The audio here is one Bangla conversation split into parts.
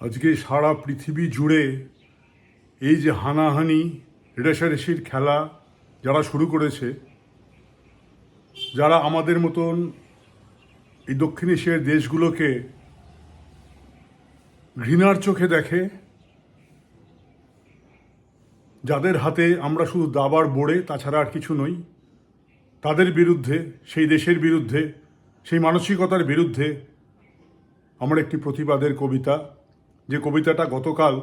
আজকে সারা পৃথিবী জুড়ে এই যে হানাহানি, রেশারেশির খেলা যারা শুরু করেছে, যারা আমাদের মতন এই দক্ষিণ এশিয়ার দেশগুলোকে ঘৃণার চোখে দেখে, যাদের হাতে আমরা শুধু দাবার বোড়ে, তাছাড়া আর কিছু নই, তাদের বিরুদ্ধে, সেই দেশের বিরুদ্ধে, সেই মানসিকতার বিরুদ্ধে আমার একটি প্রতিবাদের কবিতা। যে কবিতাটা গতকাল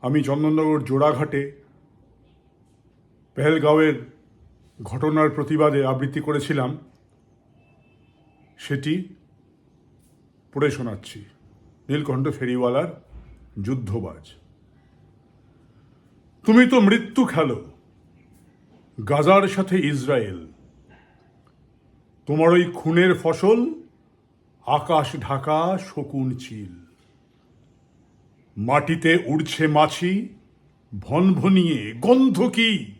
আমি চন্দননগর জোড়াঘাটে পেহেলগাঁওয়ের ঘটনার প্রতিবাদে আবৃত্তি করেছিলাম, সেটি পড়ে শোনাচ্ছি। নীলকণ্ঠ ফেরিওয়ালার যুদ্ধবাজ। তুমি তো মৃত্যু খেলো গাজার সাথে ইসরায়েল। তোমার ওই খুনের ফসল আকাশ ঢাকা শকুন চিল। মাটিতে উড়ছে মাছি, ভনভনিয়ে গন্ধ কি?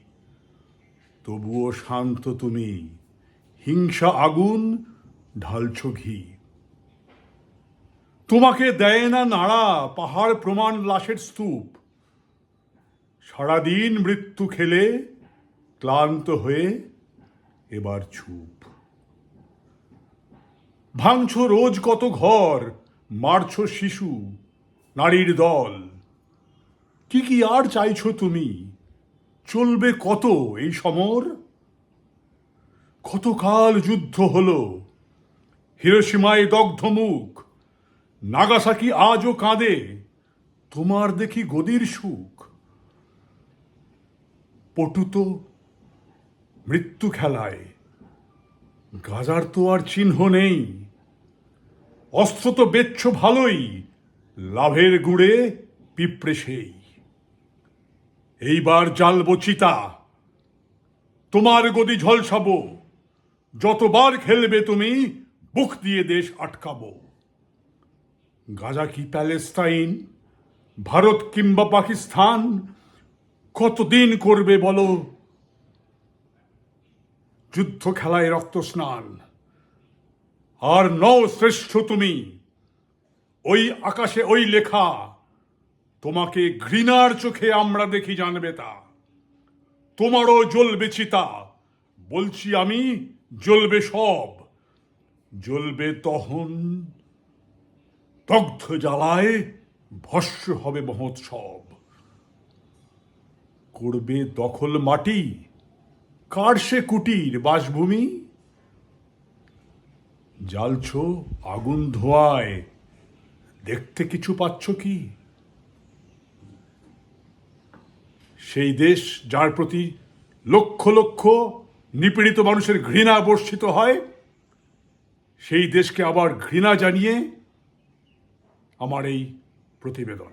তবুও শান্ত তুমি, হিংসা আগুন, ঢালছ ঘি। তোমাকে দেয় না নাড়া, পাহাড় প্রমাণ লাশের স্তূপ। সারাদিন মৃত্যু খেলে, ক্লান্ত হয়ে এবার চুপ। ভাঙছ রোজ কত ঘর, মারছ শিশু নারীর দল। কি কি আর চাইছো তুমি? চলবে কত এই সমর? কতকাল যুদ্ধ হলো? হিরোসীমায় দগ্ধ মুখ। নাগাসাকি আজও কাঁদে। তোমার দেখি গদির সুখ। পটু তো মৃত্যু খেলায়। গাজার তো আর চিহ্ন নেই। অস্ত্র তো বেচ্ছ ভালোই। লাভের গুড়ে পিঁপড়ে সেই। এইবার জ্বালবো চিতা, তোমার গদি ঝলসাবো, যতবার খেলবে তুমি বুক দিয়ে দেশ আটকাবো। গাজা কি প্যালেস্তাইন, ভারত কিংবা পাকিস্তান, কতদিন করবে বলো? যুদ্ধ খেলায় রক্ত স্নান আর নও শ্রেষ্ঠ তুমি ওই আকাশে ওই লেখা, তোমাকে ঘৃণার চোখে আমরা দেখি জানবে তা। তোমারও জ্বলবে চিতা, বলছি আমি জ্বলবে সব। জ্বলবে তহন, দগ্ধ জ্বালায় ভস্য হবে মহোৎসব। করবে দখল মাটি, কার সে কুটির বাসভূমি? জ্বালছ আগুন ধোয়ায় দেখতে কিছু পাচ্ছ কি? সেই দেশ যার প্রতি লক্ষ লক্ষ নিপীড়িত মানুষের ঘৃণা বর্ষিত হয়, সেই দেশকে আবার ঘৃণা জানিয়ে আমার এই প্রতিবেদন।